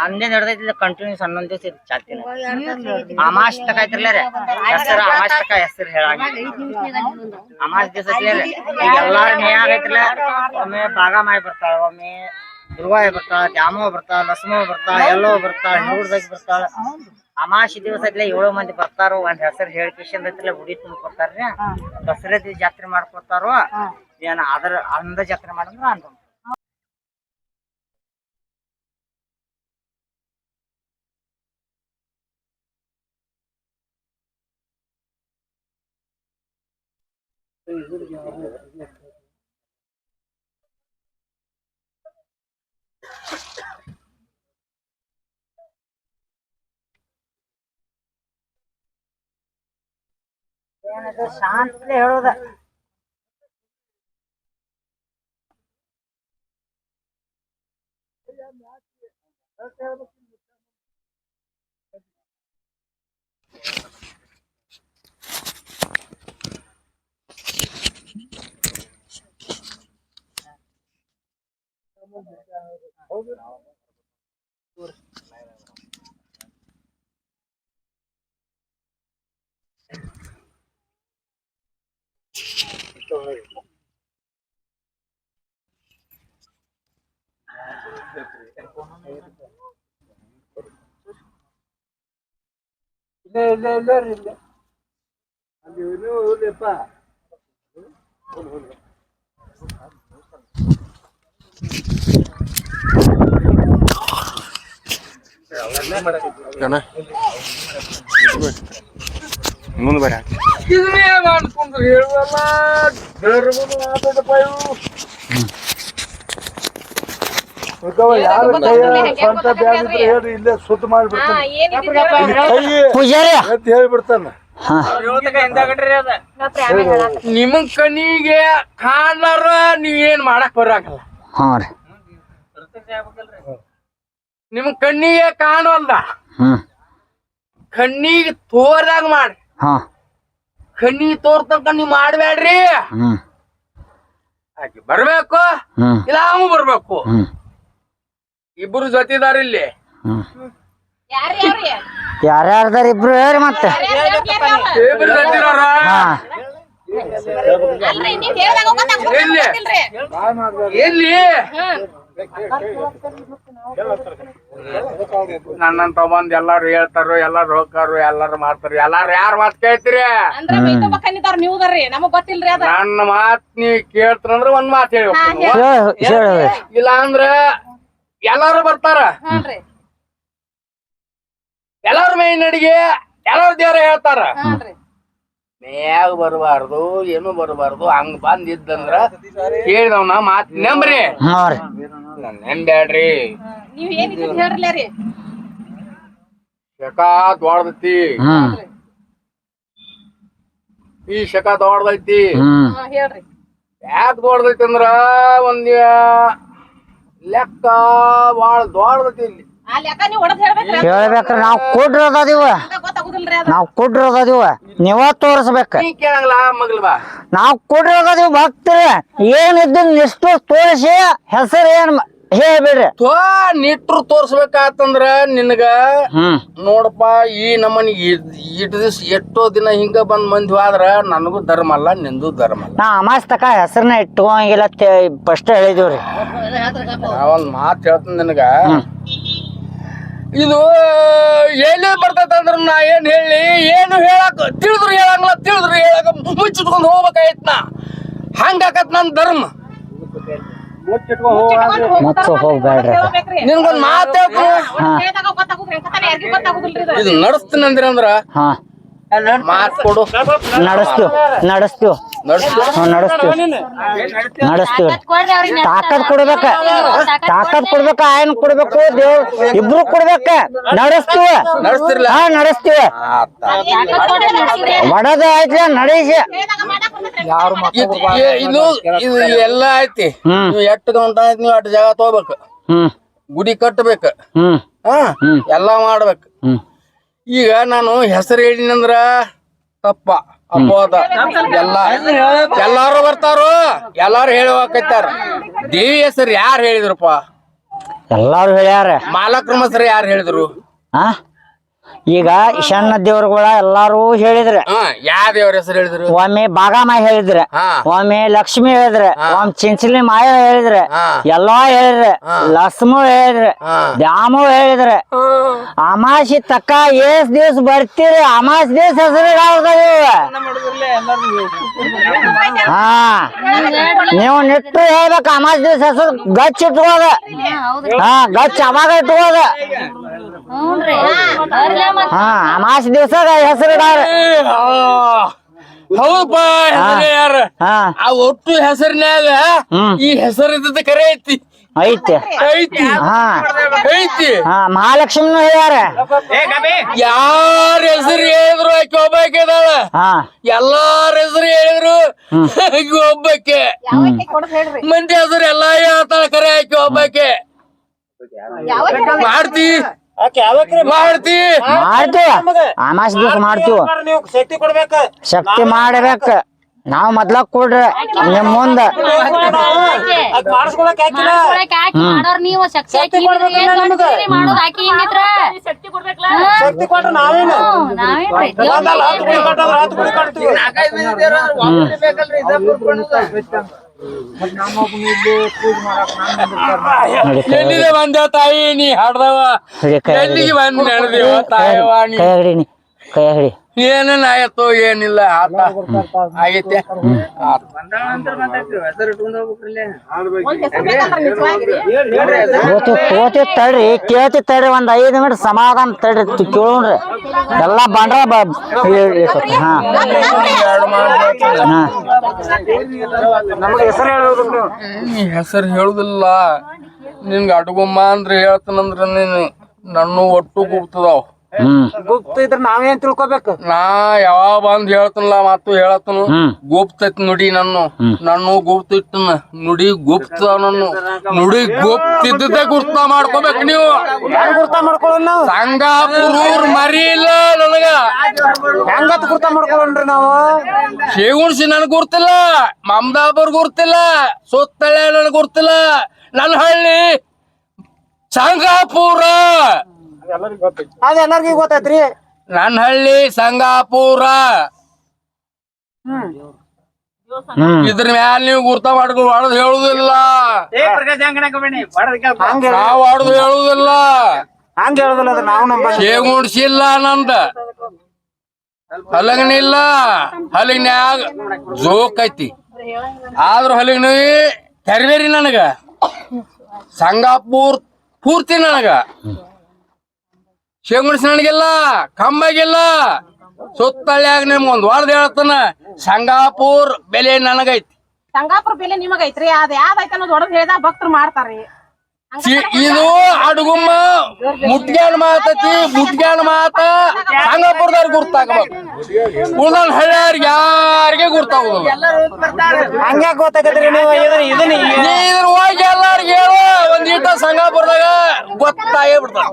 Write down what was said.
ಅಂದೇ ನಡೆದೈತಿ ಕಂಟಿನ್ಯೂಸ್ ಹನ್ನೊಂದ್ ದಿವಸ ಇದು ಚಾಲ್ತಿನ ಅಮಾಸ್ ತಕ ಐತ್ರಲ್ಲ ರೀ. ಹೆಸರು ಅಮಾಸ್ ತಕ ಹೆಸರು ಹೇಳಂಗ ಅಮಾಸ್ ದಿವಸ ಈಗ ಎಲ್ಲಾರ ಮೇ ಐತ್ರಲ್ಲ. ಒಮ್ಮೆ ಬಾಗಮಾಯಿ ಬರ್ತಾಳ ಒಮ್ಮೆ ದುರ್ಗಾಯ ಬರ್ತಾಳ ದ್ಯಾಮೋ ಬರ್ತಾಳ ಲಕ್ಷ್ಮೋ ಬರ್ತಾಳ ಎಲ್ಲೋ ಬರ್ತಾಳ ನೂರ್ದಾಗ ಬರ್ತಾಳ. ಅಮಾಶಿ ದಿವಸ ಏಳು ಮಂದಿ ಬರ್ತಾರೋ ಒಂದ್ ಹೆಸರು ಹೇಳ್ಕಿಶನ್ ಐತಿಲ್ಲ ಉಡಿ ತುಂಬ ಕೊಡ್ತಾರ್ರಿ. ದಸರಾ ಜಾತ್ರೆ ಮಾಡ್ಕೊಡ್ತಾರೋ ಏನ ಅದ್ರ ಅಂದ ಜಾತ್ರೆ ಮಾಡಂದ್ರ ಅಂದ. ಏನದು ಶಾಂತಲೆ ಹೇಳೋದ ಇಲ್ಲ ಇಲ್ಲ ಇಲ್ಲ ರೀ ಇಲ್ಲ ಅಲ್ಲಿ ಇವ್ನು ಇಲ್ಲಪ್ಪ ಕಣ. ಮುಂದೆ ಬರ ಇದನ್ನೇ ಅನ್ಕೊಂಡ್ರು ಹೇಳುವಲ್ಲ ಎದ್ದು ಹೇಳ್ಬಿಡ್ತಾನ ನಿಮಗ್ ಕಣ್ಣಿಗೆ ಕಾಣ್ಲಾರ ನೀವ್ ಏನ್ ಮಾಡಕ್ ಬರಾಕಲ್ಲ ಹಾ ರೀ. ನಿಮಗ್ ಕಣ್ಣಿಗೆ ಕಾಣುವಲ್ಲ ಕಣ್ಣಿಗೆ ತೋರ್ದಾಗ ಮಾಡಿ. ಹಾ. ಕಣ್ಣಿಗೆ ತೋರ್ತಂಕ ನೀವ್ ಮಾಡ್ಬೇಡ್ರಿ. ಆಕೆ ಬರ್ಬೇಕು ಇಲ್ಲ ಅವನು ಬರ್ಬೇಕು. ಇಬ್ರು ಜೊತೆದಾರ ಇಲ್ಲಿ. ಯಾರ್ಯಾರ ಯಾರ್ಯಾರ್ದಾರ ಇಬ್ರು ಹೇಳ್ರಿ ಮತ್ತೆ. ಇಬ್ರು ಜೊತೆದಾರ? ಹಾ. ಎಲ್ಲಿ? ಎಲ್ಲಿ? ನನ್ನಂತ ತಗೊಂಡ್ ಎಲ್ಲಾರು ಹೇಳ್ತಾರು ಎಲ್ಲಾರು ಹೋಗ್ತಾರು ಎಲ್ಲಾರು ಮಾಡ್ತಾರ ಎಲ್ಲಾರು ಯಾರ್ ಮಾತ್ ಕೇಳ್ತೀರಿ? ಅಂದ್ರ ನೀವುದಾರ್ರಿ ನಮಗ್ ಗೊತ್ತಿಲ್ರಿ ಅದ. ನನ್ನ ಮಾತ್ ನೀವ್ ಕೇಳ್ತಾರಂದ್ರ ಒಂದ್ ಮಾತ್ ಹೇಳಿ ಇಲ್ಲ ಅಂದ್ರ ಎಲ್ಲಾರು ಬರ್ತಾರ. ಎಲ್ಲಾರು ಎಲ್ಲಾರ ಮೇನ್ ಅಡಿಗೆ ಎಲ್ಲಾರು ದೇವ್ರ ಹೇಳ್ತಾರ. ಮ್ಯಾಗ ಬರಬಾರ್ದು ಏನು ಬರಬಾರ್ದು ಹಂಗ ಬಂದಿದ್ದಂದ್ರ ಕೇಳಿದವನ ಮಾತ್ ನಂಬ್ರಿ. ಹಾ ರೀ. ನನ್ ನೆನ್ಬ್ಯಾಡ್ರಿ ನೀವ್ ಏನಿದ್ ಹೇಳ್ರಲ್ಲ ರೀ. ಶಕ ದೊಡ್ದೈತಿ ಹ್ಮ್ ಈ ಶಕ ದೊಡ್ದೈತಿ ಹ್ಮ್ ಹಾ ಹೇಳ್ರಿ. ಯಾಕೆ ದೊಡ್ದೈತಿ ಅಂದ್ರ ಒಂದ್ ಲೆಕ್ಕ ಬಾಳ ದೊಡ್ದೈತಿ ಇಲ್ಲಿ. ಆ ಲೆಕ್ಕ ನೀವ್ ಹೊಡದ್ ಹೇಳ್ಬೇಕ್ರಿ. ಹೇಳ್ಬೇಕ್ರಿ ನಾವ್ ಕೊಡ್ರಿ ಅದಾದಿವ ನಾವ್ ಕೊಡ್ರಿ ಅದಾದಿವ ನೀವ ತೋರಿಸ್ಬೇಕ. ನೀ ಕೇಳಂಗಿಲ್ಲ ಮಗ್ಲ ಬಾ. ನಾವ್ ಕೊಡ್ರಿ ಅದಾದಿವ ಭಕ್ತರ. ಏನಿದ್ದು ನಿಷ್ಠು ತೋರಿಸಿ ಹೆಸರು ಏನ್ ಹೇಳ್ಬಿಡ್ರಿ. ತೋ ನಿಟ್ರು ತೋರ್ಸ್ಬೇಕಾತಂದ್ರ ನಿನಗ ಹ್ಮ್. ನೋಡಪ್ಪ ಈ ನಮ್ಮನಿ ಇಟ್ ದಿವ್ಸ ಎಷ್ಟೋ ದಿನ ಹಿಂಗ ಬಂದ್ ಮಂದಿ ಆದ್ರ ನನಗೂ ಧರ್ಮ ಅಲ್ಲ ನಿಂದು ಧರ್ಮ ಅಲ್ಲ. ನಾ ಅಮಾಸ್ತಕ ಹೆಸರನ್ನ ಇಟ್ಕೊಂಗಿಲ್ಲ ಫಸ್ಟ್ ಹೇಳಿದಿವ್ರಿ ಒಂದ್ ಮಾತ್ ಹೇಳ್ತೀನಿ ನಿನಗ. ಇದು ಏನ್ ಹೇಳಿ? ಏನು ಹೇಳಕ್? ತಿಳಿದ್ರು ಹೇಳಂಗಿಲ್ಲ ತಿಳಿದ್ರು ಹೇಳಕ್ ಮುಚ್ಚಿಟ್ಕೊಂಡು ಹೋಗ್ಬೇಕಾಯ್ತ ನಾ. ಹಂಗಾಕತ್ ನನ್ ಧರ್ಮ. ಮುಚ್ಚ ಹೋಗ್ಬೇಡ್ರಿ ನಿನ್ಗೊಂದ್ ಮಾತ್ ಇದು ನಡೆಸ್ತೀನಿ ಅಂದ್ರ ಹಾ. ನಡೆಸ್ತೀವ್. ನಡೆಸ್ತೀವ್. ನಡೆಸ್ತೀವ್. ನಡೆಸ್ತೀವ್. ತಾಕತ್ ಕೊಡ್ಬೇಕ. ತಾಕತ್ ಕೊಡ್ಬೇಕ ಆಯನ್ ಕೊಡ್ಬೇಕು ದೇವ್ ಇಬ್ರು ಕೊಡ್ಬೇಕ. ನಡೆಸ್ತೀವ. ನಡೆಸ್ತಿರ್ಲ. ಹಾ ನಡೆಸ್ತೀವ. ಒಡದ ಐತಿ ನಡೆಸಿ. ಇದು ಇದು ಇದು ಎಲ್ಲ ಐತಿ ಹ್ಮ್. ನೀವು ಎಷ್ಟು ಗಂಟ ಐತಿ ನೀವು ಅಷ್ಟು ಜಾಗ ತಗೋಬೇಕು. ಹ್ಮ್. ಗುಡಿ ಕಟ್ಟಬೇಕು ಹಾ ಹ್ಮ್. ಎಲ್ಲಾ ಮಾಡ್ಬೇಕು. ಹ್ಮ್. ಈಗ ನಾನು ಹೆಸರು ಹೇಳಿನಂದ್ರ ತಪ್ಪ ಅಪವಾದ. ಎಲ್ಲ ಎಲ್ಲಾರು ಬರ್ತಾರು ಎಲ್ಲಾರು ಹೇಳುವಾಕೈತಾರ. ದೇವಿ ಹೆಸರು ಯಾರು ಹೇಳಿದ್ರಪ್ಪ? ಎಲ್ಲಾರು ಹೇಳ್ಯಾರ. ಮಾಲಕ್ರಮ ಹೆಸರು ಯಾರು ಹೇಳಿದ್ರು? ಆ? ಈಗ ಈಶಾನ್ಯ ದೇವ್ರಗಳ ಎಲ್ಲಾರು ಹೇಳಿದ್ರ. ಹಾ ಯಾವ ದೇವ್ರ ಹೆಸರು ಹೇಳಿದ್ರು? ಒಮ್ಮೆ ಬಾಗಾಮಾಯಿ ಹೇಳಿದ್ರ. ಹಾ. ಒಮ್ಮೆ ಲಕ್ಷ್ಮಿ ಹೇಳಿದ್ರ. ಒಮ್ಮೆ ಚಿಂಚಲಿ ಮಾಯ ಹೇಳಿದ್ರ. ಹಾ. ಎಲ್ಲಾ ಹೇಳಿದ್ರ. ಲಕ್ಷ್ಮು ಹೇಳಿದ್ರ. ಹಾ. ದ್ಯಾಮು ಹೇಳಿದ್ರ. ಅಮಾಸಿ ತಕ್ಕ ಎಷ್ಟ್ ದಿವ್ಸ ಬರ್ತೀರಿ. ಅಮಾಸಿ ದಿವ್ಸ ಹೆಸರು ಹಾ. ನೀವು ನಿಟ್ಟು ಹೇಳ್ಬೇಕು ಅಮಾಸ್ ದಿವ್ಸ ಹೆಸರು ಗಚ್ಚ ಇಟ್ಕೋದ. ಹಾ ಗಚ್ಚ ಅವಾಗ ಇಟ್ಕೋದ. ಹಾ ಅಮಾಸ್ ದಿವ್ಸ ಹೆಸರು ಇಡಾರ ಹೌದಪ್ಪ ಹೆಸರು ಯಾರ? ಹಾ. ಆ ಒಟ್ಟು ಹೆಸರಿನ್ಯಾಗ ಈ ಹೆಸರು ಇದ್ದದ ಕರೆ ಐತಿ. ಐತಿ. ಐತಿ. ಹಾ. ಐತಿ. ಹಾ ಮಹಾಲಕ್ಷ್ಮಿನೂ ಹೇಳ್ಯಾರ. ಯಾರ ಹೆಸರು ಹೇಳಿದ್ರು ಆಕೆ ಒಬ್ಬಾಕೆ ಅದಾಳ? ಹಾ. ಎಲ್ಲಾರ ಹೆಸರು ಹೇಳಿದ್ರು ಆಕೆ ಒಬ್ಬಾಕೆ. ಮಂದಿ ಹೆಸರು ಎಲ್ಲಾ ಹೇಳ್ತಾಳ ಕರೆ ಆಕೆ ಒಬ್ಬಾಕೆ. ಮಾಡ್ತಿ. ಮಾಡ್ತೀವ. ಅಮಾಸ್ ದಿವ್ಸ ಮಾಡ್ತೀವ ಶಕ್ತಿ ಕೊಡ್ಬೇಕ. ಶಕ್ತಿ ಮಾಡ್ಬೇಕ. ನಾವ್ ಮೊದ್ಲ ಕೊಡ್ರಿ. ನಿಮ್ ಮುಂದ. ನಾವೇನು? ನಾವೇನ್ರಿ ಒಂದಲ್ಲ ಹತ್ತು ಗುಡಿ ಕಟ್ಟೋದ್ರ ಹತ್ತು ಗುಡಿ ಕಟ್ತೀವಿ ಎಲ್ಲಿದೆ ಬಂದ ತಾಯಿ ನೀ ಹಾಡ್ದವ ಹಿಡಿ ಕೈ ಹಿಡಿ. ಎಲ್ಲಿಗೆ ಬಂದ್ ನಡೆದೇವ ತಾಯವ್ವ ನೀ ಕೈ ಹಿಡಿ ನೀ ಕೈ ಹಿಡಿ ಏನೇನ್ ಆಯ್ತು ಏನಿಲ್ಲ ಆತ. ಆಗೈತೆ. ತೋತಿ ತಡ್ರಿ ಕೇಳ್ತಿ ತಡ್ರಿ ಒಂದ್ ಐದು ನಿಮಿಷ ಸಮಾಧಾನ ತಡ್ರಿ ಕೇಳ್ರಿ ಕೇಳೋಣ್ರಿ. ಎಲ್ಲಾ ಬಂಡ್ರ ಹೆಸರು ಹೇಳೋದು ಹೆಸರು ಹೇಳುದಿಲ್ಲ. ನಿನ್ಗ ಅಡ್ಗೊಮ್ಮ ಅಂದ್ರೆ ಹೇಳ್ತಾನಂದ್ರ ನೀನು ನನ್ನ ಒಟ್ಟು ಗುಪ್ತದಾವ್ ಹ್ಮ್ ಗುಪ್ತ ಇದ್ರ ನಾವೇನ್ ತಿಳ್ಕೊಬೇಕು? ನಾ ಯಾವಾಗ ಬಂದ್ ಹೇಳ್ತನಲ್ಲ ಮತ್ತು ಹೇಳತನು. ಗುಪ್ತ ಐತ್ ನುಡಿ ನನ್ನ. ನನ್ನ ಗುಪ್ತ ಇಟ್ಟನ ನುಡಿ ಗುಪ್ತ ನನ್ನ. ನುಡಿ ಗುಪ್ತ ಇದ್ದದ ಗುರ್ತ ಮಾಡ್ಕೋಬೇಕು ನೀವು. ಗುರ್ತ ಮಾಡ್ಕೊಳ್ಳೋಣ ಸಂಗಾಪುರೂರ್ ಮರಿ ಇಲ್ಲ ನನಗ. ಹೆಂಗತ್ ಗುರ್ತ ಮಾಡ್ಕೊಳ್ಳೋಣ್ರಿ ನಾವು? ಶೇಗುಣ್ಸಿ ನನ್ ಗುರ್ತಿಲ್ಲ. ಮಮದಾಪುರ್ ಗುರ್ತಿಲ್ಲ. ಸುತ್ತಳೆ ನನ್ ಗುರ್ತಿಲ್ಲ. ನನ್ನ ಹಳ್ಳಿ ಸಂಗಾಪುರ ಅದ ಎಲ್ಲರಿಗೂ ಗೊತ್ತೈತ್ರಿ. ನನ್ನ ಹಳ್ಳಿ ಸಂಗಾಪುರ. ಹ್ಮ್. ಇದ್ರ ಮ್ಯಾಲ ನೀವು ಗುರ್ತ ಮಾಡ್ಕೊಂಡು ಹೊಡೆದ್ ಹೇಳುದಿಲ್ಲ. ನಾವ್ ಹೊಡೆದು ಹೇಳುದಿಲ್ಲ. ಹಂಗ ಹೇಳೋದಿಲ್ಲ ಅದ್ರ ನಾವು ನಮ್ಮ ಶೇಗುಣ್ಸಿಲ್ಲ ನಂದ. ಹಲಗನಿಲ್ಲ. ಹಲಗಿನ್ಯಾಗ ಜೋಕ್ ಐತಿ. ಆದ್ರ ಹಲಗನಿ ತೆರವೇರಿ ನನಗ. ಸಂಗಾಪುರ್ ಪೂರ್ತಿ ನನಗ. ಶೇಗುಣ್ಸಿ ನನಗಿಲ್ಲ ಕಂಬಗಿಲ್ಲ. ಸುತ್ತಳ್ಯಾಗ ನಿಮ್ಗೆ ಒಂದ್ ವಾರದ ಹೇಳ್ತಾನ ಸಂಗಾಪುರ್ ಬೆಲೆ ನನಗೈತಿ. ಸಂಗಾಪುರ ಬೆಲೆ ನಿಮಗೈತ್ರಿ ಅದ್ ಅದ ಯಾವ್ದೈತೆ ಅನ್ನೋದು ಹೊಡೆದ್ ಹೇಳ್ದ ಭಕ್ತರು ಮಾಡ್ತಾರ್ರಿ. ಚಿ- ಇದು ಅಡುಗುಮ್ಮ ಮುಟ್ಗ್ಯಾನ ಮಾತತಿ ಮುಟ್ಗ್ಯಾನ ಮಾತ ಸಂಗಾಪುರದವ್ರಿಗೆ ಗುರ್ತಾಗಬೇಕು. ಉಳ್ದನ್ ಹಳ್ಳಿಯವ್ರಿಗೆ ಯಾರಿಗೆ ಗುರ್ತಾಗುದಿಲ್ಲ. ಹಂಗ ಗೊತ್ತಾಗತ್ರಿ ನೀವು? ಇದನ್ನ ಇದನ್ನ ನೀ ಇದ್ರ ಹೋಗಿ ಎಲ್ಲಾರ್ಗೆ ಹೇಳು. ಸೀಟ ಸಂಗಾಪುರದಾಗ ಗೊತ್ತಾಗೇ ಬಿಡ್ತಾರ.